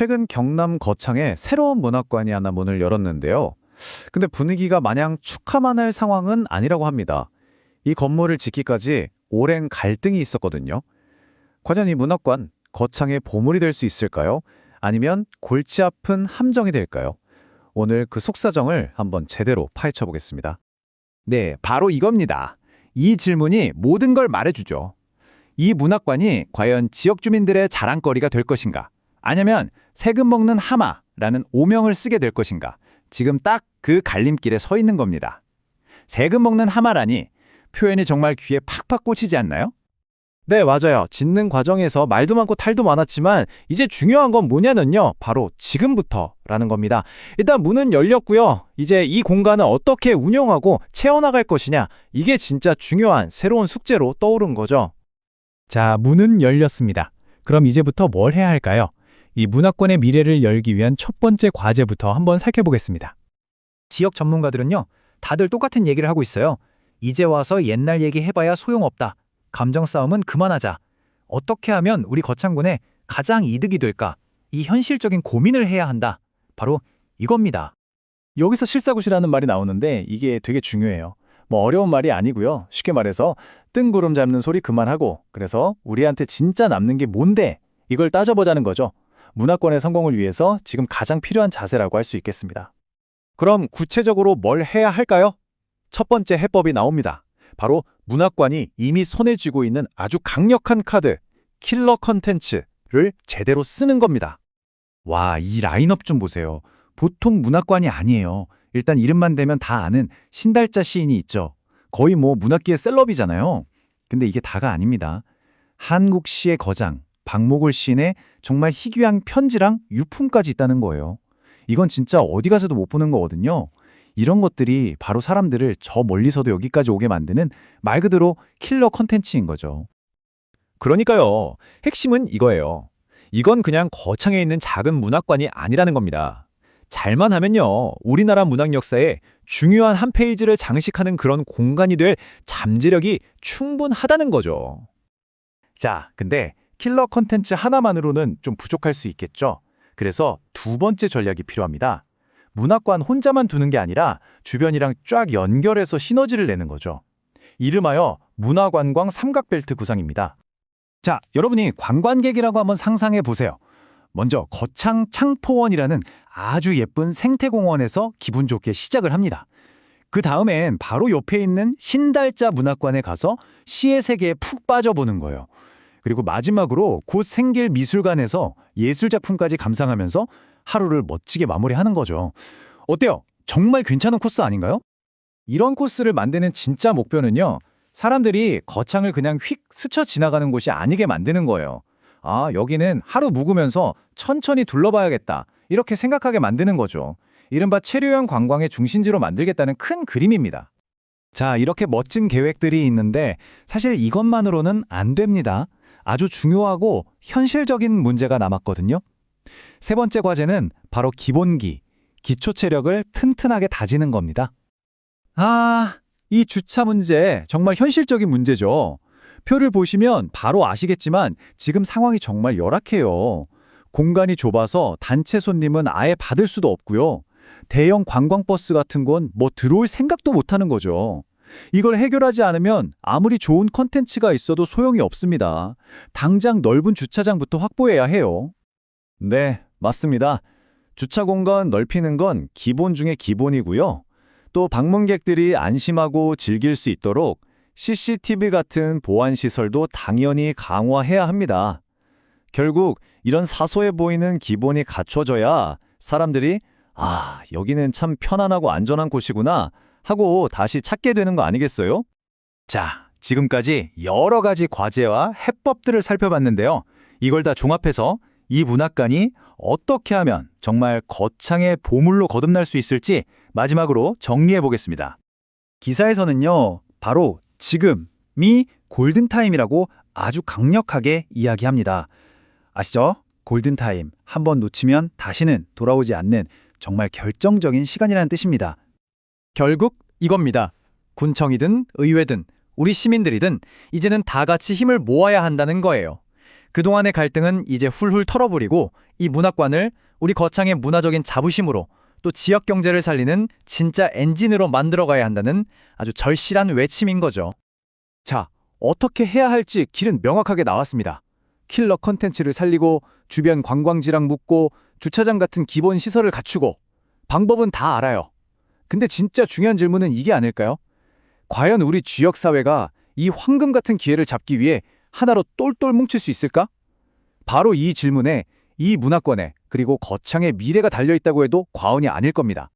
최근 경남 거창에 새로운 문학관이 하나 문을 열었는데요. 근데 분위기가 마냥 축하만 할 상황은 아니라고 합니다. 이 건물을 짓기까지 오랜 갈등이 있었거든요. 과연 이 문학관 거창의 보물이 될 수 있을까요? 아니면 골치 아픈 함정이 될까요? 오늘 그 속사정을 한번 제대로 파헤쳐 보겠습니다. 네, 바로 이겁니다. 이 질문이 모든 걸 말해주죠. 이 문학관이 과연 지역 주민들의 자랑거리가 될 것인가? 아니면 세금 먹는 하마라는 오명을 쓰게 될 것인가? 지금 딱 그 갈림길에 서 있는 겁니다. 세금 먹는 하마라니 표현이 정말 귀에 팍팍 꽂히지 않나요? 네, 맞아요. 짓는 과정에서 말도 많고 탈도 많았지만 이제 중요한 건 뭐냐면요. 바로 지금부터라는 겁니다. 일단 문은 열렸고요. 이제 이 공간을 어떻게 운영하고 채워나갈 것이냐. 이게 진짜 중요한 새로운 숙제로 떠오른 거죠. 자, 문은 열렸습니다. 그럼 이제부터 뭘 해야 할까요? 이 문화권의 미래를 열기 위한 첫 번째 과제부터 한번 살펴보겠습니다. 지역 전문가들은요, 다들 똑같은 얘기를 하고 있어요. 이제 와서 옛날 얘기 해봐야 소용없다. 감정 싸움은 그만하자. 어떻게 하면 우리 거창군에 가장 이득이 될까? 이 현실적인 고민을 해야 한다. 바로 이겁니다. 여기서 실사구시라는 말이 나오는데 이게 되게 중요해요. 뭐 어려운 말이 아니고요. 쉽게 말해서 뜬구름 잡는 소리 그만하고 그래서 우리한테 진짜 남는 게 뭔데 이걸 따져보자는 거죠. 문화권의 성공을 위해서 지금 가장 필요한 자세라고 할 수 있겠습니다. 그럼 구체적으로 뭘 해야 할까요? 첫 번째 해법이 나옵니다. 바로 문학관이 이미 손에 쥐고 있는 아주 강력한 카드, 킬러 컨텐츠를 제대로 쓰는 겁니다. 와, 이 라인업 좀 보세요. 보통 문학관이 아니에요. 일단 이름만 대면 다 아는 신달자 시인이 있죠. 거의 뭐 문학계의 셀럽이잖아요. 근데 이게 다가 아닙니다. 한국 시의 거장, 박목을 시인의 정말 희귀한 편지랑 유품까지 있다는 거예요. 이건 진짜 어디 가서도 못 보는 거거든요. 이런 것들이 바로 사람들을 저 멀리서도 여기까지 오게 만드는 말 그대로 킬러 컨텐츠인 거죠. 그러니까요. 핵심은 이거예요. 이건 그냥 거창에 있는 작은 문학관이 아니라는 겁니다. 잘만 하면요. 우리나라 문학 역사에 중요한 한 페이지를 장식하는 그런 공간이 될 잠재력이 충분하다는 거죠. 자, 근데 킬러 컨텐츠 하나만으로는 좀 부족할 수 있겠죠. 그래서 두 번째 전략이 필요합니다. 문학관 혼자만 두는 게 아니라 주변이랑 쫙 연결해서 시너지를 내는 거죠. 이름하여 문화관광 삼각벨트 구상입니다. 자, 여러분이 관광객이라고 한번 상상해 보세요. 먼저 거창 창포원이라는 아주 예쁜 생태공원에서 기분 좋게 시작을 합니다. 그 다음엔 바로 옆에 있는 신달자 문학관에 가서 시의 세계에 푹 빠져보는 거예요. 그리고 마지막으로 곧 생길 미술관에서 예술작품까지 감상하면서 하루를 멋지게 마무리하는 거죠. 어때요? 정말 괜찮은 코스 아닌가요? 이런 코스를 만드는 진짜 목표는요. 사람들이 거창을 그냥 휙 스쳐 지나가는 곳이 아니게 만드는 거예요. 아, 여기는 하루 묵으면서 천천히 둘러봐야겠다. 이렇게 생각하게 만드는 거죠. 이른바 체류형 관광의 중심지로 만들겠다는 큰 그림입니다. 자, 이렇게 멋진 계획들이 있는데 사실 이것만으로는 안 됩니다. 아주 중요하고 현실적인 문제가 남았거든요. 세 번째 과제는 바로 기본기, 기초 체력을 튼튼하게 다지는 겁니다. 아, 이 주차 문제 정말 현실적인 문제죠. 표를 보시면 바로 아시겠지만 지금 상황이 정말 열악해요. 공간이 좁아서 단체 손님은 아예 받을 수도 없고요. 대형 관광버스 같은 건 뭐 들어올 생각도 못 하는 거죠. 이걸 해결하지 않으면 아무리 좋은 컨텐츠가 있어도 소용이 없습니다. 당장 넓은 주차장부터 확보해야 해요. 네, 맞습니다. 주차 공간 넓히는 건 기본 중에 기본이고요. 또 방문객들이 안심하고 즐길 수 있도록 CCTV 같은 보안 시설도 당연히 강화해야 합니다. 결국 이런 사소해 보이는 기본이 갖춰져야 사람들이 아, 여기는 참 편안하고 안전한 곳이구나 하고 다시 찾게 되는 거 아니겠어요? 자, 지금까지 여러 가지 과제와 해법들을 살펴봤는데요. 이걸 다 종합해서 이 문학관이 어떻게 하면 정말 거창의 보물로 거듭날 수 있을지 마지막으로 정리해 보겠습니다. 기사에서는요, 바로 지금이 골든타임이라고 아주 강력하게 이야기합니다. 아시죠? 골든타임. 한 번 놓치면 다시는 돌아오지 않는 정말 결정적인 시간이라는 뜻입니다. 결국 이겁니다. 군청이든 의회든 우리 시민들이든 이제는 다 같이 힘을 모아야 한다는 거예요. 그동안의 갈등은 이제 훌훌 털어버리고 이 문학관을 우리 거창의 문화적인 자부심으로 또 지역 경제를 살리는 진짜 엔진으로 만들어가야 한다는 아주 절실한 외침인 거죠. 자, 어떻게 해야 할지 길은 명확하게 나왔습니다. 킬러 컨텐츠를 살리고 주변 관광지랑 묶고 주차장 같은 기본 시설을 갖추고 방법은 다 알아요. 근데 진짜 중요한 질문은 이게 아닐까요? 과연 우리 지역 사회가 이 황금 같은 기회를 잡기 위해 하나로 똘똘 뭉칠 수 있을까? 바로 이 질문에 이 문화권에 그리고 거창의 미래가 달려 있다고 해도 과언이 아닐 겁니다.